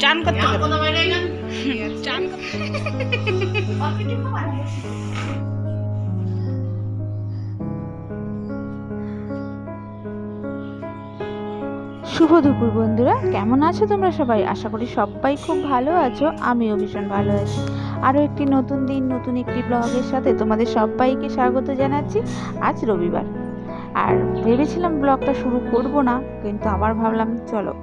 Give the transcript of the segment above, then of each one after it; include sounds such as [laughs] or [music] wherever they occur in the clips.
চান করতে [laughs] চান শুভ দুপুর বন্ধুরা। কেমন আছো তোমরা সবাই? আশা করি সবাই খুব ভালো আছো। আমিও ভীষণ ভালো আছি। আরও একটি নতুন দিন নতুন একটি ব্লগের সাথে তোমাদের সবাইকে স্বাগত জানাচ্ছি। আজ রবিবার। আর ভেবেছিলাম ব্লগটা শুরু করব না, কিন্তু আবার ভাবলাম চলো।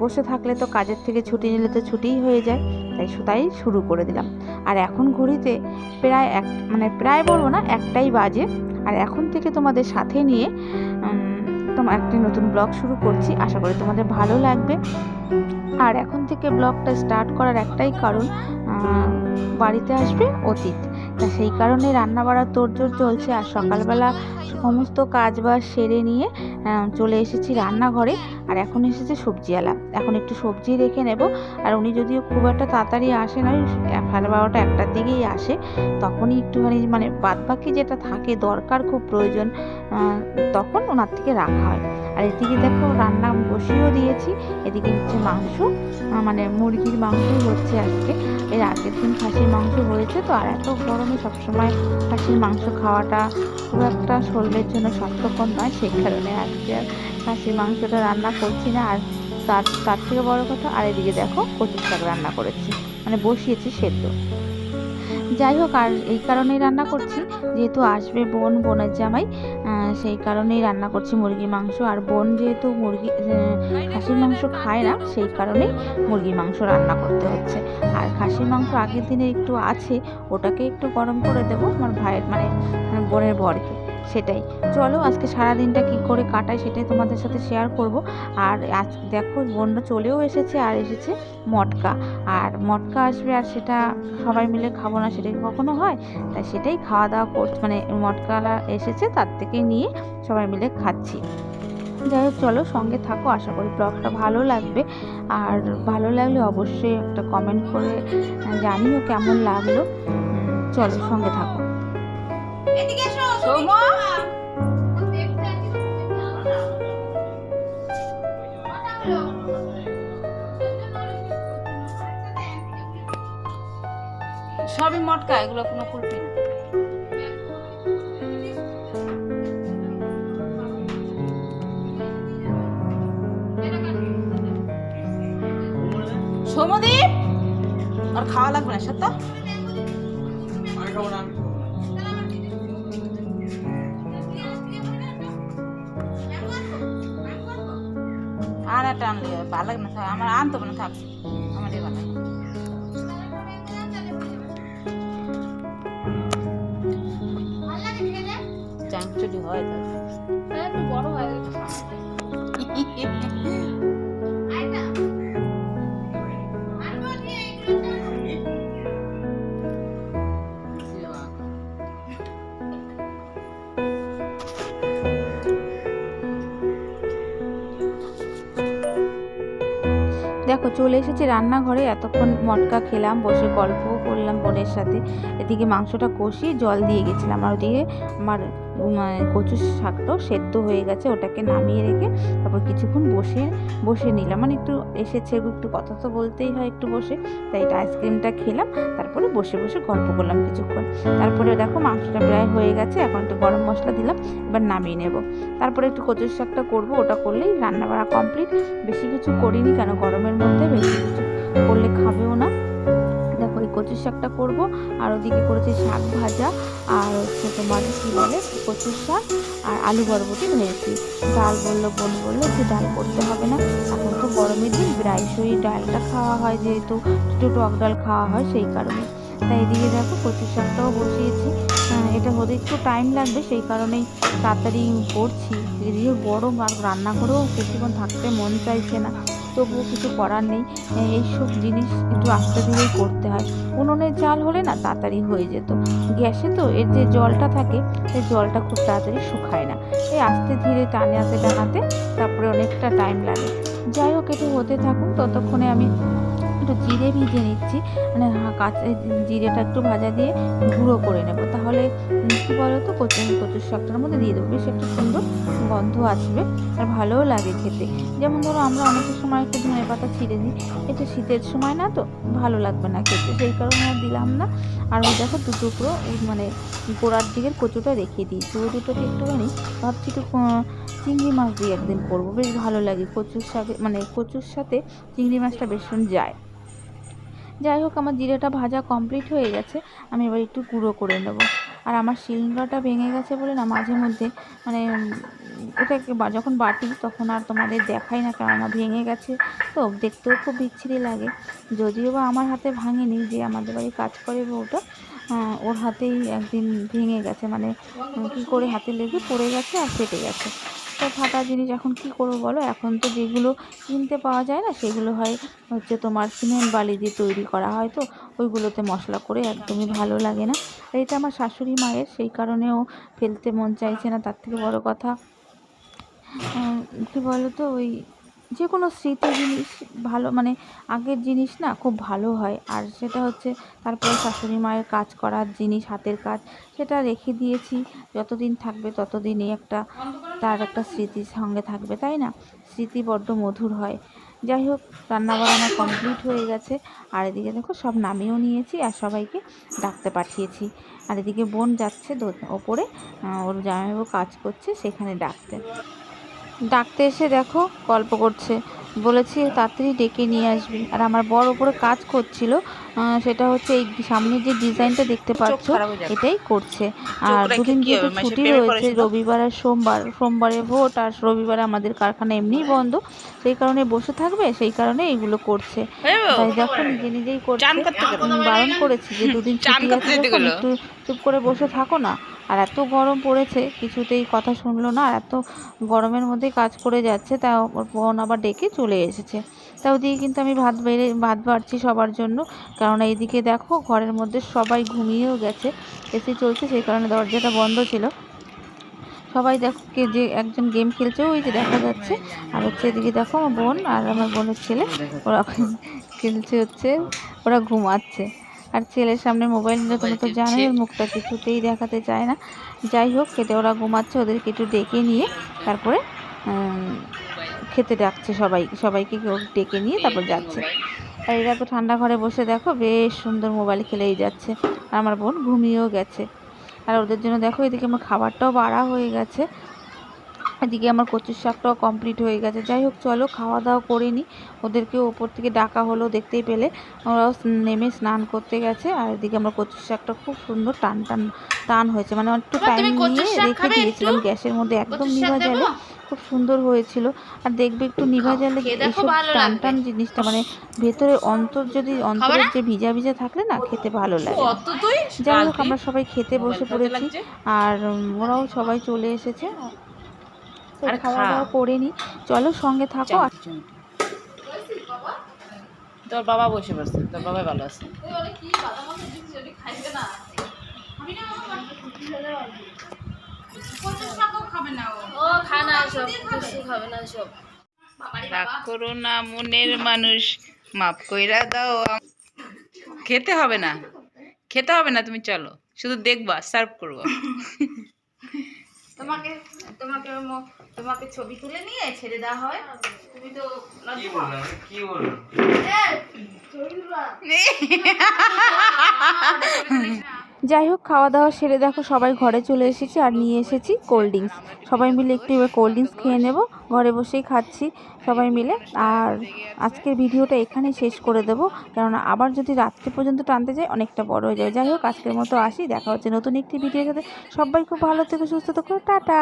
বসে থাকলে তো কাজের থেকে ছুটি নিলে তো ছুটিই হয়ে যায়, তাই তাই শুরু করে দিলাম। আর এখন ঘড়িতে প্রায় এক মানে প্রায় বলব না, একটাই বাজে। আর এখন থেকে তোমাদের সাথে নিয়ে তোমার একটি নতুন ব্লগ শুরু করছি। আশা করি তোমাদের ভালো লাগবে। আর এখন থেকে ব্লগটা স্টার্ট করার একটাই কারণ বাড়িতে আসবে অতীত। সেই কারণে রান্না বাড়ার তোড়জোড় চলছে আর সকালবেলা সমস্ত কাজ বাজ সেরে নিয়ে চলে এসেছি রান্নাঘরে আর এখন এসেছে সবজিওয়ালা। এখন একটু সবজি রেখে নেব আর উনি যদিও খুব একটা তাড়াতাড়ি আসেন ওই সাড়ে বারোটা একটার দিকেই আসে, তখনই একটুখানি মানে বাদবাকি যেটা থাকে, দরকার খুব প্রয়োজন তখন ওনার থেকে রাখা হয়। আর এদিকে দেখো রান্না বসিয়েও দিয়েছি। এদিকে হচ্ছে মাংস মানে মুরগির মাংসই হচ্ছে আজকে। এর আগের দিন খাসির মাংস হয়েছে, তো আর এত গরমে সবসময় খাসির মাংস খাওয়াটা খুব একটা শরীরের জন্য স্বাস্থ্যকর নয়, সেই কারণে আজকে আর খাসির মাংসটা রান্না করছি না। আর তার তার থেকে বড় কথা, আর এদিকে দেখো কচুর শাক রান্না করেছি মানে বসিয়েছি সেদ্ধ। যাই হোক, আর এই কারণেই রান্না করছি। যেহেতু আসবে বোন, বোনের জামাই সেই কারণেই রান্না করছি মুরগির মাংস। আর বোন যেহেতু মুরগি খাসির মাংস খায় না, সেই কারণেই মুরগির মাংস রান্না করতে হচ্ছে। আর খাসির মাংস আগের দিনে একটু আছে, ওটাকে একটু গরম করে দেবো আমার ভাইয়ের মানে মানে বোনের বরকে। সেটাই। চলো আজকে সারা দিনটা কী করে কাটাই সেটাই তোমাদের সাথে শেয়ার করব। আর আজ দেখো বোনরা চলেও এসেছে আর এসেছে মটকা। আর মটকা আসবে আর সেটা সবাই মিলে খাব না সেটা কি কখনো হয়? তাই সেটাই খাওয়া দাওয়া করছে। মানে মটকালা এসেছে তার থেকে নিয়ে সবাই মিলে খাচ্ছি। যাই হোক চলো সঙ্গে থাকো, আশা করি ব্লগটা ভালো লাগবে। আর ভালো লাগলে অবশ্যই একটা কমেন্ট করে জানিও কেমন লাগল। চলো সঙ্গে থাকো। সৌম সবই মটকা এগুলো কোনো কুলপি না। সৌমদীপ আর খাওয়া লাগবে না সত্য? আর একটা আনলে ভালো লাগে না থাক আমার আনতো না থাক আমার ভালো লাগে চাংচুলি হয় তাহলে দেখো চলে এসেছি রান্নাঘরে এতক্ষণ মটকা খেলাম বসে গল্পও করলাম বোনের সাথে। এদিকে মাংসটা কষিয়ে জল দিয়ে গেছিলাম। আর ওদিকে আমার কচু শাকটাও সেদ্ধ হয়ে গেছে। ওটাকে নামিয়ে রেখে তারপর কিছুক্ষণ বসে বসে নিলাম। মানে একটু এসেছে, একটু কথা তো বলতেই হয় একটু বসে। তাই এটা আইসক্রিমটা খেলাম। তারপরে বসে বসে গল্প করলাম কিছুক্ষণ। তারপরে দেখো মাংসটা প্রায় হয়ে গেছে। এখন একটু গরম মশলা দিলাম। এবার নামিয়ে নেব। তারপরে একটু কচুর শাকটা করব। ওটা করলেই রান্না কমপ্লিট। বেশি কিছু করিনি কেন? গরমের মধ্যে বেশি কিছু করলে খাবেও না। কচুর শাকটা করব, আর ওদিকে করেছি শাক ভাজা, আর হচ্ছে তোমার কী বলে, কচুর শাক, আর আলু বরবটি ভেজেছি ডাল বলল, বোন বলল যে ডাল করতে হবে না। এখন তো গরমের দিন প্রায়শই ডালটা খাওয়া হয় যেহেতু একটু টক ডাল খাওয়া হয় সেই কারণে। তাই এদিকে দেখো কচুর শাকটাও বসিয়েছি। এটা হতে একটু টাইম লাগবে, সেই কারণেই তাড়াতাড়ি করছি। এদিকে গরম আর রান্না করেও বেশিক্ষণ থাকতে মন চাইছে না। তবুও কিছু করার নেই। এইসব জিনিস একটু আস্তে ধীরেই করতে হয়। উনুনে জাল হলে না তাড়াতাড়ি হয়ে যেত। গ্যাসে তো এর যে জলটা থাকে, সেই জলটা খুব তাড়াতাড়ি শুকায় না। এই আস্তে ধীরে টানে টানাতে টানাতে তারপরে অনেকটা টাইম লাগে। যাই হোক, একটু হতে থাকুক, ততক্ষণে আমি একটু জিরে ভিজে নিচ্ছি। মানে কাঁচা জিরেটা একটু ভাজা দিয়ে গুঁড়ো করে নেব। তাহলে কী বলো তো কচু কচুর শাকটার মধ্যে দিয়ে দেবো। বেশ একটা সুন্দর গন্ধ আসবে আর ভালোও লাগে খেতে। যেমন ধরো, আমরা অনেকের সময় একটু ধনে পাতা ছিঁড়ে দিই এটা শীতের সময় না তো ভালো লাগবে না খেতে। সেই কারণে আর দিলাম না। আর ওই দেখো, দু টুকরো মানে গোড়ার দিকের কচুটা রেখে দিয়েছি। ওই দুটোকে একটুখানি ভাবছি একটু চিংড়ি মাছ দিয়ে একদিন করব। বেশ ভালো লাগে কচুর শাকে মানে কচুর সাথে চিংড়ি মাছটা ভীষণ যায়। যাই হোক আমার জিরেটা ভাজা কমপ্লিট হয়ে গেছে। আমি এবার একটু গুঁড়ো করে নেব। আর আমার শিলনোড়াটা ভেঙে গেছে বলে না মাঝে মধ্যে মানে এটাকে যখন বাটি তখন আর তোমাদের দেখাই না কেননা ভেঙে গেছে। তো দেখতেও খুব বিচ্ছিরি লাগে। যদিও বা আমার হাতে ভাঙেনি যে আমাদের বাড়ি কাজ করে আহ, ওর হাতেই একদিন ভেঙে গেছে। মানে কী করে হাতে লেগে পড়ে গেছে আর ফেটে গেছে। তো ফাটা জিনিস এখন কি করব বলো? এখন তো যেগুলো কিনতে পাওয়া যায় না, সেগুলো হয় হচ্ছে তোমার সিমেন্ট বালি দিয়ে তৈরি করা হয় তো, ওইগুলোতে মশলা করে একদমই ভালো লাগে না। আর এটা আমার শাশুড়ি মায়ের, সেই কারণেও ফেলতে মন চাইছে না। তার থেকে বড় কথা কী বলো তো ওই যে কোনো স্মৃতি জিনিস ভালো মানে আগের জিনিস না খুব ভালো হয়। আর সেটা হচ্ছে তারপরে শাশুড়ি মায়ের কাজ করার জিনিস, হাতের কাজ, সেটা রেখে দিয়েছি। যতদিন থাকবে ততদিনই একটা, তার একটা স্মৃতি সঙ্গে থাকবে, তাই না? স্মৃতি বড্ড মধুর হয়। যাই হোক, রান্নাবাড়া আমার কমপ্লিট হয়ে গেছে। আর এদিকে দেখো সব নামিয়েও নিয়েছি আর সবাইকে ডাকতে পাঠিয়েছি। আর এদিকে বোন যাচ্ছে ওপরে ওর জামাইবাবু কাজ করছে, সেখানে ডাকতে। ডাকতে এসে দেখো গল্প করছে। বলেছি তাড়াতাড়ি ডেকে নিয়ে আসবি। আর আমার বর ওপরে কাজ করছিল সেটা হচ্ছে এই সামনে যে ডিজাইনটা দেখতে পাচ্ছ এটাই করছে। আর দুদিন যেহেতু ছুটি রয়েছে রবিবার আর সোমবার সোমবারে ভোট আর রবিবারে আমাদের কারখানা এমনিই বন্ধ। সেই কারণে বসে থাকবে সেই কারণে এইগুলো করছে। তাই দেখো নিজে নিজেই করছে। বারণ করেছি যে দুদিন ছুটি আছে একটু চুপ করে বসে থাকো না। আর এত গরম পড়েছে, কিছুতেই কথা শুনলো না, আর এত গরমের মধ্যে কাজ করে যাচ্ছে, তা ওর বোন আবার ডেকে চলে এসেছে। তা ওদিকে কিন্তু আমি ভাত বেড়ে, ভাত বাড়ছি সবার জন্য কারণ এইদিকে দেখো ঘরের মধ্যে সবাই ঘুমিয়েও গেছে, এসি চলছে, সেই কারণে দরজাটা বন্ধ ছিল। সবাই দেখো কে যে একজন গেম খেলছে, ওই যে দেখা যাচ্ছে, আর হচ্ছে এদিকে দেখো আমার বোন আর আমার বোনের ছেলে, ওরা খেলছে হচ্ছে, ওরা ঘুমাচ্ছে। আর ছেলের সামনে মোবাইল নিলে তোমরা তো জানোই ওর মুখটা কিছুতেই দেখাতে চায় না। যাই হোক খেতে ওরা ঘুমাচ্ছে ওদেরকে একটু ডেকে নিয়ে তারপরে খেতে ডাকছে সবাই সবাইকে কেউ ডেকে নিয়ে তারপর যাচ্ছে। আর এরা তো ঠান্ডা ঘরে বসে দেখো বেশ সুন্দর মোবাইল খেলেই যাচ্ছে। আর আমার বোন ঘুমিয়েও গেছে। আর ওদের জন্য দেখো এদিকে আমার খাবারটাও বাড়া হয়ে গেছে। এদিকে আমার কচুর শাকটাও কমপ্লিট হয়ে গেছে। যাই হোক চলো খাওয়া দাওয়া করে নিই ওদেরকে ওপর থেকে ডাকা হলো দেখতেই পেলে। ওরাও নেমে স্নান করতে গেছে। আর এদিকে আমার কচুর শাকটা খুব সুন্দর টান টান টান হয়েছে। মানে একটু টাইম নিয়ে রেখে দিয়েছিলাম। গ্যাসের মধ্যে একদম নিভা জালে খুব সুন্দর হয়েছিল। আর দেখবে একটু নিভা জালে এইসব টান টান জিনিসটা মানে ভেতরে অন্তর যদি অন্তরের যে ভিজা ভিজা থাকলে না খেতে ভালো লাগে। যাই হোক আমরা সবাই খেতে বসে পড়েছি। আর ওরাও সবাই চলে এসেছে। আরে খাওয়া দাওয়া করে নি। চলো সঙ্গে থাকো। আর তোর বাবা বসে পড়ছে তোর বাবা ভালো আছে। রাগ করো না মনের মানুষ মাফ কইরা দাও। খেতে হবে না। খেতে হবে না তুমি চলো। শুধু দেখবা সার্ভ করব। তোমাকে তোমাকে ম- তোমাকে ছবি তুলে নিয়ে ছেড়ে দেওয়া হয়। তুমি তো কি বললাম? কি বললাম? [laughs] যাই হোক খাওয়া দাওয়া সেরে দেখো সবাই ঘরে চলে এসেছি আর নিয়ে এসেছি কোল্ড ড্রিঙ্কস সবাই মিলে একটু এবার কোল্ড ড্রিঙ্কস খেয়ে নেব। ঘরে বসেই খাচ্ছি সবাই মিলে। আর আজকের ভিডিওটা এখানেই শেষ করে দেবো। কেননা আবার যদি রাত্রি পর্যন্ত টানতে যাই, অনেকটা বড় হয়ে যাবে। যাই হোক, আজকের মতো আসি। দেখা হচ্ছে নতুন একটি ভিডিওর সাথে। সবাই খুব ভালো থেকে, সুস্থ থাকো। টাটা!